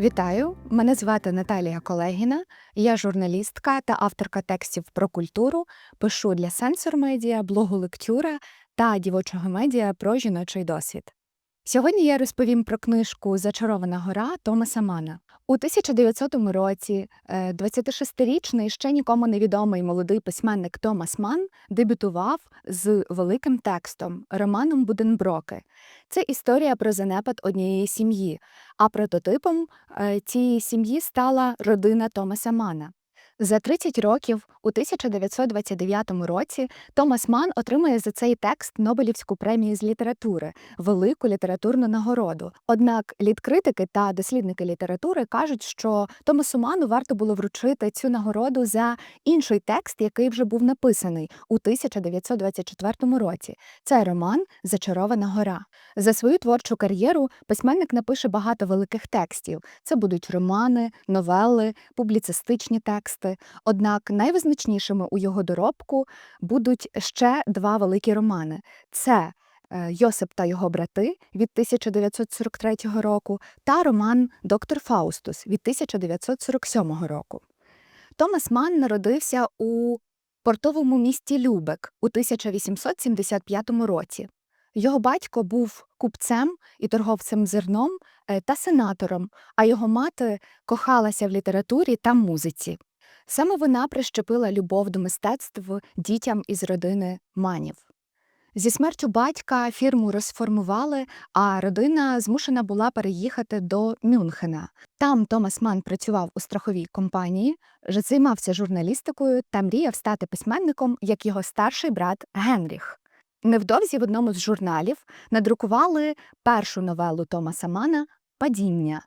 Вітаю! Мене звати Наталія Колегіна. Я журналістка та авторка текстів про культуру. Пишу для сенсор медіа, блогу лектюра та дівочого медіа про жіночий досвід. Сьогодні я розповім про книжку Зачарована гора Томаса Мана. У 1900 році е, 26-річний ще нікому невідомий молодий письменник Томас Ман дебютував з великим текстом романом Буденброки. Це історія про занепад однієї сім'ї, а прототипом е, цієї сім'ї стала родина Томаса Мана. За 30 років, у 1929 році, Томас Ман отримує за цей текст Нобелівську премію з літератури, велику літературну нагороду. Однак літкритики та дослідники літератури кажуть, що Томасу Ману варто було вручити цю нагороду за інший текст, який вже був написаний у 1924 році. Це роман Зачарована гора. За свою творчу кар'єру письменник напише багато великих текстів. Це будуть романи, новели, публіцистичні тексти. Однак найвизначнішими у його доробку будуть ще два великі романи: це е, Йосип та його брати від 1943 року та роман Доктор Фаустус від 1947 року. Томас Ман народився у портовому місті Любек у 1875 році. Його батько був купцем і торговцем зерном е, та сенатором, а його мати кохалася в літературі та музиці. Саме вона прищепила любов до мистецтв дітям із родини манів. Зі смертю батька фірму розформували, а родина змушена була переїхати до Мюнхена. Там Томас Ман працював у страховій компанії, займався журналістикою та мріяв стати письменником, як його старший брат Генріх. Невдовзі в одному з журналів надрукували першу новелу Томаса Мана Падіння.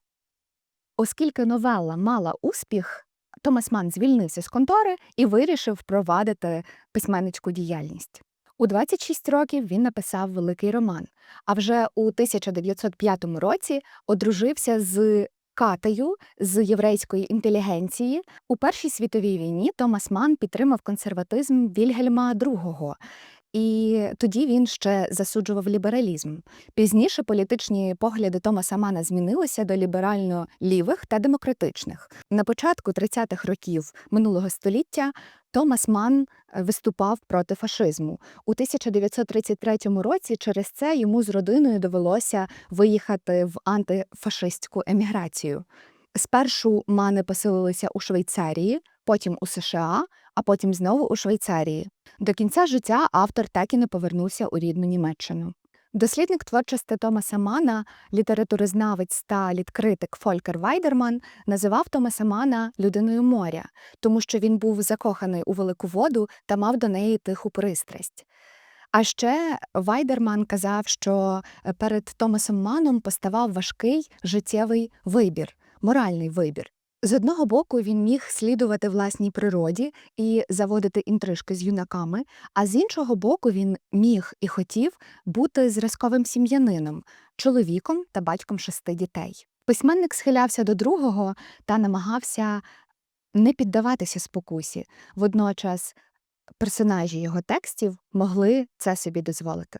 Оскільки новела мала успіх, Томас Ман звільнився з контори і вирішив впровадити письменницьку діяльність. У 26 років він написав великий роман, а вже у 1905 році одружився з Катею з єврейської інтелігенції. У Першій світовій війні Томас Ман підтримав консерватизм Вільгельма II, і тоді він ще засуджував лібералізм. Пізніше політичні погляди Томаса Мана змінилися до ліберально-лівих та демократичних. На початку 30-х років минулого століття Томас Ман е, виступав проти фашизму. У 1933 році через це йому з родиною довелося виїхати в антифашистську еміграцію. Спершу мани поселилися у Швейцарії, потім у США, а потім знову у Швейцарії. До кінця життя автор так і не повернувся у рідну Німеччину. Дослідник творчості Томаса Мана, літературознавець та літкритик Фолькер Вайдерман називав Томаса Мана людиною моря, тому що він був закоханий у велику воду та мав до неї тиху пристрасть. А ще Вайдерман казав, що е, перед Томасом Маном поставав важкий життєвий вибір, моральний вибір. З одного боку, він міг слідувати власній природі і заводити інтрижки з юнаками, а з іншого боку, він міг і хотів бути зразковим сім'янином, чоловіком та батьком шести дітей. Письменник схилявся до другого та намагався не піддаватися спокусі. Водночас персонажі його текстів могли це собі дозволити.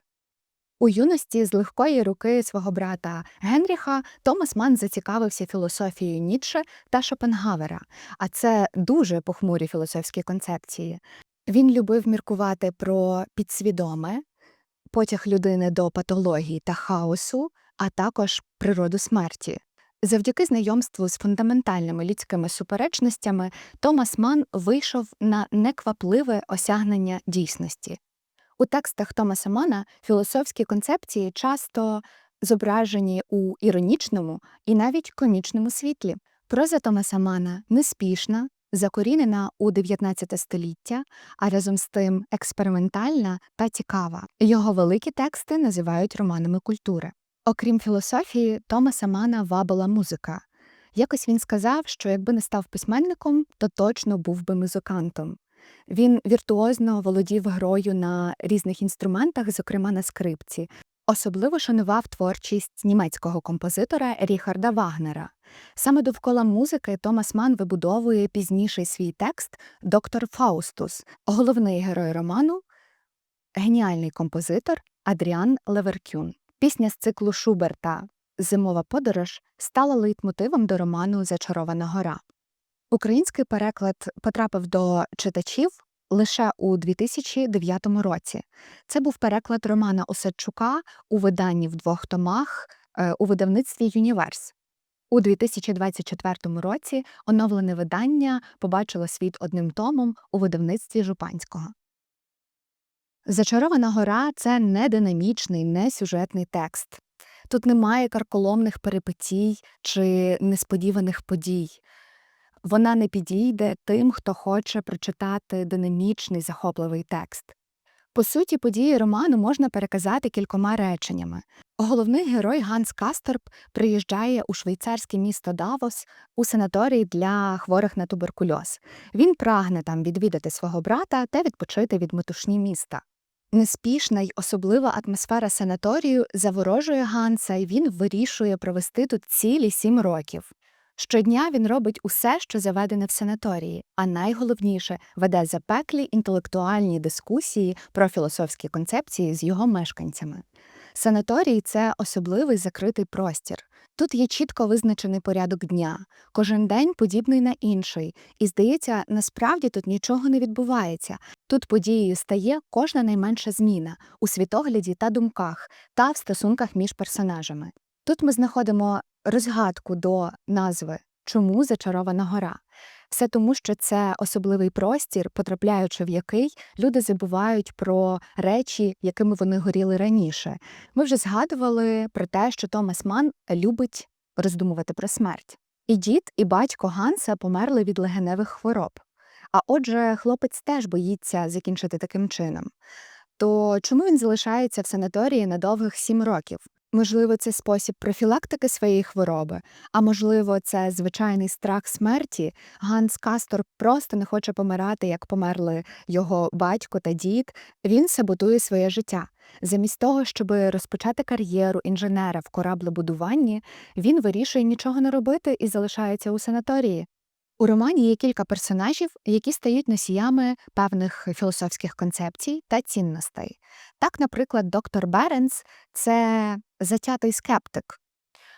У юності з легкої руки свого брата Генріха Томас Ман зацікавився філософією Ніцше та Шопенгавера, а це дуже похмурі філософські концепції. Він любив міркувати про підсвідоме, потяг людини до патології та хаосу, а також природу смерті. Завдяки знайомству з фундаментальними людськими суперечностями Томас Ман вийшов на неквапливе осягнення дійсності. У текстах Томаса Мана філософські концепції часто зображені у іронічному і навіть комічному світлі. Проза Томаса Мана неспішна, закорінена у 19 століття, а разом з тим експериментальна та цікава. Його великі тексти називають романами культури. Окрім філософії, Томаса Мана вабила музика. Якось він сказав, що якби не став письменником, то точно був би музикантом. Він віртуозно володів грою на різних інструментах, зокрема на скрипці. Особливо шанував творчість німецького композитора Ріхарда Вагнера. Саме довкола музики Томас Ман вибудовує пізніший свій текст Доктор Фаустус, головний герой роману, геніальний композитор Адріан Леверкюн. Пісня з циклу Шуберта Зимова подорож стала лейтмотивом до роману Зачарована гора. Український переклад потрапив до читачів лише у 2009 році. Це був переклад Романа Осадчука у виданні в двох томах е, у видавництві Юніверс. У 2024 році оновлене видання побачило світ одним томом у видавництві Жупанського. Зачарована гора це не динамічний, не сюжетний текст. Тут немає карколомних перипетій чи несподіваних подій. Вона не підійде тим, хто хоче прочитати динамічний захопливий текст. По суті, події роману можна переказати кількома реченнями. Головний герой Ганс Касторп приїжджає у швейцарське місто Давос у санаторій для хворих на туберкульоз. Він прагне там відвідати свого брата та відпочити від метушні міста. Неспішна й особлива атмосфера санаторію заворожує Ганса, і він вирішує провести тут цілі сім років. Щодня він робить усе, що заведене в санаторії, а найголовніше веде запеклі інтелектуальні дискусії про філософські концепції з його мешканцями. Санаторій це особливий закритий простір. Тут є чітко визначений порядок дня, кожен день подібний на інший, і здається, насправді тут нічого не відбувається. Тут подією стає кожна найменша зміна у світогляді та думках та в стосунках між персонажами. Тут ми знаходимо розгадку до назви Чому зачарована гора? Все тому, що це особливий простір, потрапляючи в який люди забувають про речі, якими вони горіли раніше. Ми вже згадували про те, що Томас Ман любить роздумувати про смерть. І дід, і батько Ганса померли від легеневих хвороб. А отже, хлопець теж боїться закінчити таким чином. То чому він залишається в санаторії на довгих сім років? Можливо, це спосіб профілактики своєї хвороби, а можливо, це звичайний страх смерті. Ганс Кастор просто не хоче помирати, як померли його батько та дід. Він саботує своє життя. Замість того, щоб розпочати кар'єру інженера в кораблебудуванні, він вирішує нічого не робити і залишається у санаторії. У романі є кілька персонажів, які стають носіями певних філософських концепцій та цінностей. Так, наприклад, доктор Беренс це затятий скептик.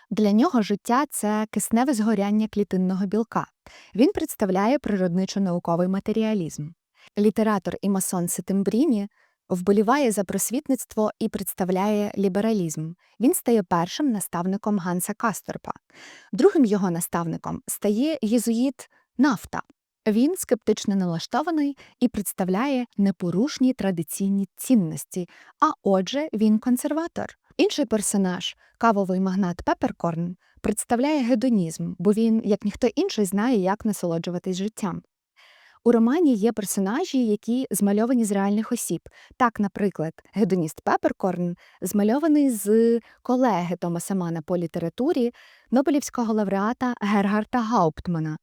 Для нього життя це кисневе згоряння клітинного білка. Він представляє природничо-науковий матеріалізм. Літератор і масон Сетембріні вболіває за просвітництво і представляє лібералізм. Він стає першим наставником Ганса Касторпа. Другим його наставником стає єзуїт Нафта. Він скептично налаштований і представляє непорушні традиційні цінності, а отже, він консерватор. Інший персонаж, кавовий магнат Пеперкорн, представляє гедонізм, бо він, як ніхто інший, знає, як насолоджуватись життям. У романі є персонажі, які змальовані з реальних осіб. Так, наприклад, гедоніст Пеперкорн змальований з колеги Томаса Мана по літературі Нобелівського лауреата Гергарта Гауптмана.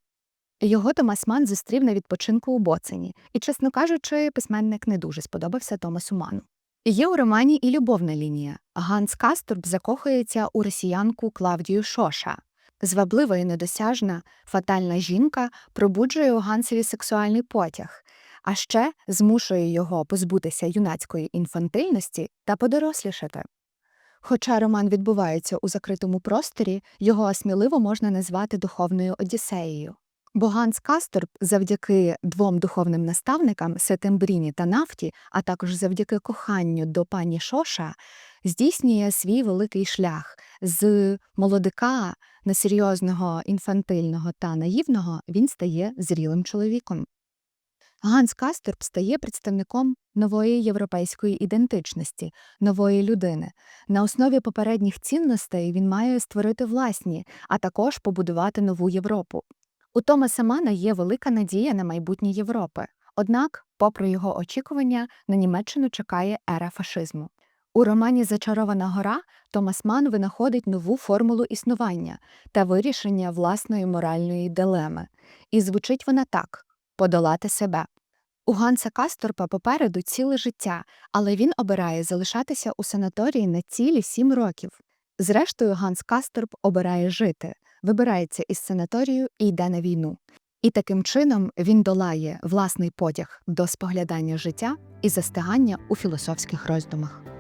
Його Томас Ман зустрів на відпочинку у Боцині, і, чесно кажучи, письменник не дуже сподобався Томасу Ману. Є у романі і любовна лінія. Ганс Касторб закохується у росіянку Клавдію Шоша. Зваблива і недосяжна, фатальна жінка пробуджує у Гансові сексуальний потяг, а ще змушує його позбутися юнацької інфантильності та подорослішати. Хоча роман відбувається у закритому просторі, його сміливо можна назвати духовною одіссеєю. Бо Ганс Касторп завдяки двом духовним наставникам Сетембріні та Нафті, а також завдяки коханню до пані Шоша, здійснює свій великий шлях з молодика несерйозного, інфантильного та наївного він стає зрілим чоловіком. Ганс Касторп стає представником нової європейської ідентичності, нової людини. На основі попередніх цінностей він має створити власні, а також побудувати нову Європу. У Томаса Мана є велика надія на майбутнє Європи. Однак, попри його очікування, на Німеччину чекає ера фашизму. У романі Зачарована гора Томас Ман винаходить нову формулу існування та вирішення власної моральної дилеми. І звучить вона так подолати себе. У Ганса Касторпа попереду ціле життя, але він обирає залишатися у санаторії на цілі сім років. Зрештою, Ганс Касторп обирає жити, вибирається із санаторію і йде на війну. І таким чином він долає власний потяг до споглядання життя і застигання у філософських роздумах.